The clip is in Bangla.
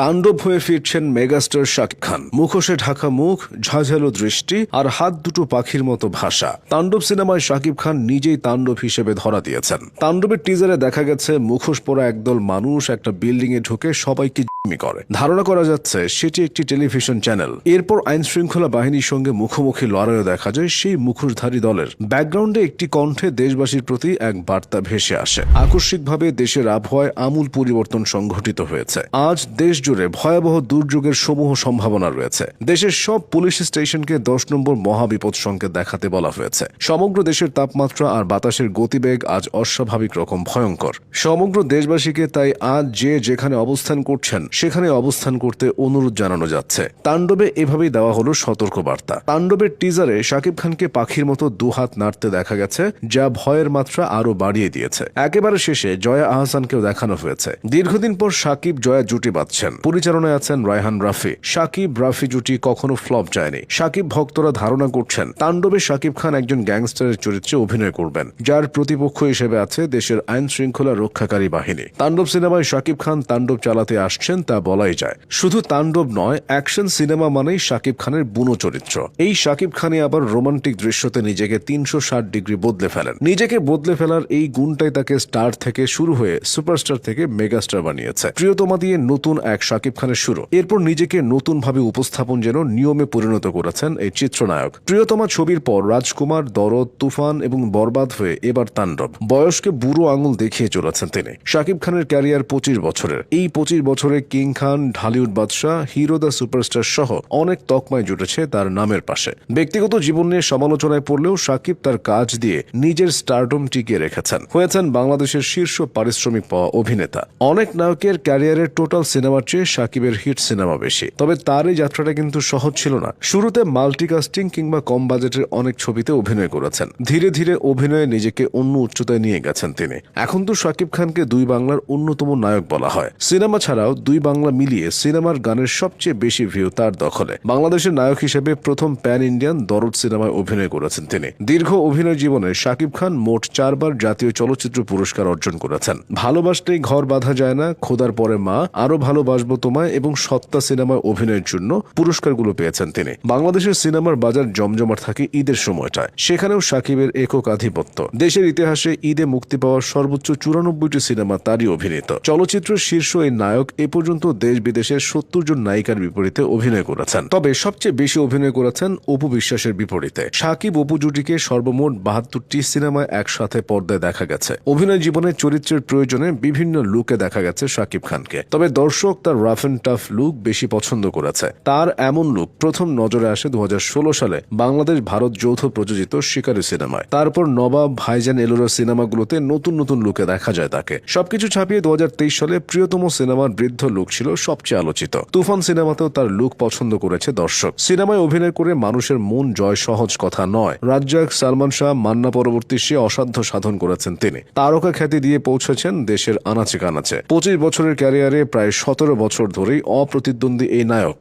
তাণ্ডব হয়ে ফিরছেন মেগাস্টার শাকিব খান। মুখোশে ঢাকা মুখ, ঝাঝালো দৃষ্টি আর হাত দুটো পাখির মতো ভাষা। তাণ্ডব সিনেমায় শাকিব খান নিজেই তাণ্ডব হিসেবে ধরা দিয়েছেন। তাণ্ডবের টিজারে দেখা গেছে মুখোশ পরা একদল মানুষ একটা বিল্ডিং এ ঢুকে সবাইকে করে। ধারণা করা যাচ্ছে সেটি একটি টেলিভিশন চ্যানেল। এরপর আইন শৃঙ্খলা বাহিনীর সঙ্গে মুখোমুখি লড়াইও দেখা যায় সেই মুখোশধারী দলের। ব্যাকগ্রাউন্ডে একটি কণ্ঠে দেশবাসীর প্রতি এক বার্তা ভেসে আসে। আকস্মিকভাবে দেশের আবহাওয়ায় আমূল পরিবর্তন সংঘটিত হয়েছে। আজ দেশ জুড়ে ভয়াবহ দুর্যোগের সমূহ সম্ভাবনা রয়েছে। দেশের সব পুলিশ স্টেশনকে দশ নম্বর মহাবিপদ সংকেত দেখাতে বলা হয়েছে। সমগ্র দেশের তাপমাত্রা আর বাতাসের গতিবেগ আজ অস্বাভাবিক রকম ভয়ঙ্কর। সমগ্র দেশবাসীকে তাই আজ যে যেখানে অবস্থান করছেন সেখানে অবস্থান করতে অনুরোধ জানানো যাচ্ছে। তাণ্ডবে এভাবেই দেওয়া হলো সতর্ক বার্তা তাণ্ডবের টিজারে শাকিব খানকে পাখির মতো দুহাত নাড়তে দেখা গেছে, যা ভয়ের মাত্রা আরও বাড়িয়ে দিয়েছে। একেবারে শেষে জয়া আহসানকেও দেখানো হয়েছে। দীর্ঘদিন পর শাকিব জয়া জুটি বাঁধছেন। পরিচালনায় আছেন রায়হান রাফি। শাকিব রাফি জুটি কখনো ফ্লপ যায়নি। শাকিব ভক্তরা ধারণা করছেন, তাণ্ডবে শাকিব খান একজন গ্যাংস্টারের চরিত্রে অভিনয় করবেন, যার প্রতিপক্ষ হিসেবে আছে দেশের আইন শৃঙ্খলা রক্ষাকারী বাহিনী। তাণ্ডব সিনেমায় শাকিব খান তাণ্ডব চালাতে আসছেন তা বলাই যায়। শুধু তাণ্ডব নয়, অ্যাকশন সিনেমা মানেই শাকিব খানের বুনো চরিত্র। এই শাকিব খানই আবার রোমান্টিক দৃশ্যতে নিজেকে তিনশো ষাট ডিগ্রি বদলে ফেলেন। নিজেকে বদলে ফেলার এই গুণটাই তাকে স্টার থেকে শুরু হয়ে সুপারস্টার থেকে মেগাস্টার বানিয়েছে। প্রিয়তমা দিয়ে নতুন এক শাকিব খানের শুরু। এরপর নিজেকে নতুন ভাবে উপস্থাপন যেন নিয়মে পরিণত করেছেন এই চিত্রনায়ক। প্রিয়তমা ছবির পর রাজকুমার, দরদ, তুফান এবং বরবাদ হয়ে এবার তাণ্ডব। বয়সকে বুড়ো আঙুল দেখিয়ে চলেছেন তিনি। শাকিব খানের ক্যারিয়ার পঁচিশ বছরের। এই পঁচিশ বছরে কিং খান, ঢালিউড বাদশাহ, হিরো দ্য সুপারস্টার সহ অনেক তকমায় জুটেছে তার নামের পাশে। ব্যক্তিগত জীবন নিয়ে সমালোচনায় পড়লেও শাকিব তার কাজ দিয়ে নিজের স্টারডম টিকিয়ে রেখেছেন। হয়েছেন বাংলাদেশের শীর্ষ পারিশ্রমিক পাওয়া অভিনেতা। অনেক নায়কের ক্যারিয়ারের টোটাল সিনেমার চেয়ে সাকিবের হিট সিনেমা বেশি। তবে তার এই যাত্রাটা কিন্তু সহজ ছিল না। শুরুতে মাল্টিকাস্টিং কিংবা কম বাজেটের অনেক ছবিতে অভিনয় করেছেন। ধীরে ধীরে অভিনয়ে নিজেকে অন্য উচ্চতায় নিয়ে গেছেন তিনি। এখন তো সাকিব খানকে দুই বাংলার অন্যতম নায়ক বলা হয়। সিনেমা ছাড়াও দুই বাংলা মিলিয়ে সিনেমার গানের সবচেয়ে বেশি ভিউ তার দখলে। বাংলাদেশের নায়ক হিসেবে প্রথম প্যান ইন্ডিয়ান দরদ সিনেমায় অভিনয় করেছেন তিনি। দীর্ঘ অভিনয় জীবনে শাকিব খান মোট চারবার জাতীয় চলচ্চিত্র পুরস্কার অর্জন করেছেন। ভালোবাসতেই ঘর বাঁধা যায় না, খোদার পরে মা আরও ভালোবাসবো তোমায় এবং সত্তা সিনেমায় অভিনয়ের জন্য পুরস্কারগুলো পেয়েছেন তিনি। বাংলাদেশের সিনেমার বাজার জমজমাট থাকে ঈদের সময়টায়। সেখানেও শাকিবের একক আধিপত্য। দেশের ইতিহাসে ঈদে মুক্তি পাওয়া সর্বোচ্চ চুরানব্বইটি সিনেমা তারই অভিনীত। চলচ্চিত্র শীর্ষ এই নায়ক এ পর্যন্ত দেশ বিদেশের সত্তর জন নায়িকার বিপরীতে অভিনয় করেছেন। তবে সবচেয়ে বেশি অভিনয় করেছেন অপু বিশ্বাসের বিপরীতে। সাকিব অপু জুটিকে সর্বমোট বাহাত্তরটি সিনেমায় একসাথে পর্দায় দেখা গেছে। অভিনয় জীবনে চরিত্রের প্রয়োজনে বিভিন্ন লুকে দেখা গেছে শাকিব খানকে। তবে দর্শক তার রাফ অ্যান্ড টাফ লুক বেশি পছন্দ করেছে। তার এমন লুক প্রথম নজরে আসে দু হাজার ষোলো সালে বাংলাদেশ ভারত যৌথ প্রযোজিত শিকারী সিনেমায়। তারপর নবাব, ভাইজান এলোরা সিনেমাগুলোতে নতুন নতুন লুকে দেখা যায় তাকে। সবকিছু ছাপিয়ে দু হাজার তেইশ সালে প্রিয়তম সিনেমার বৃদ্ধ লুক ছিল সবচেয়ে আলোচিত। তুফান সিনেমাতেও তার লুক পছন্দ করেছে দর্শক। সিনেমায় অভিনয় করে মানুষের মন জয় সহজ কথা নয়। রাজ্জাক, সালমান শাহ, মান্না পরবর্তী সে অসাধ্য সাধন করেছেন তিনি। তারকা খ্যাতি দিয়ে পৌঁছেছেন দেশের আনাচে কানাচে। পঁচিশ বছরের ক্যারিয়ারে প্রায় সতেরো বছর ধরেই অপ্রতিদ্বন্দ্বী এই নায়ক।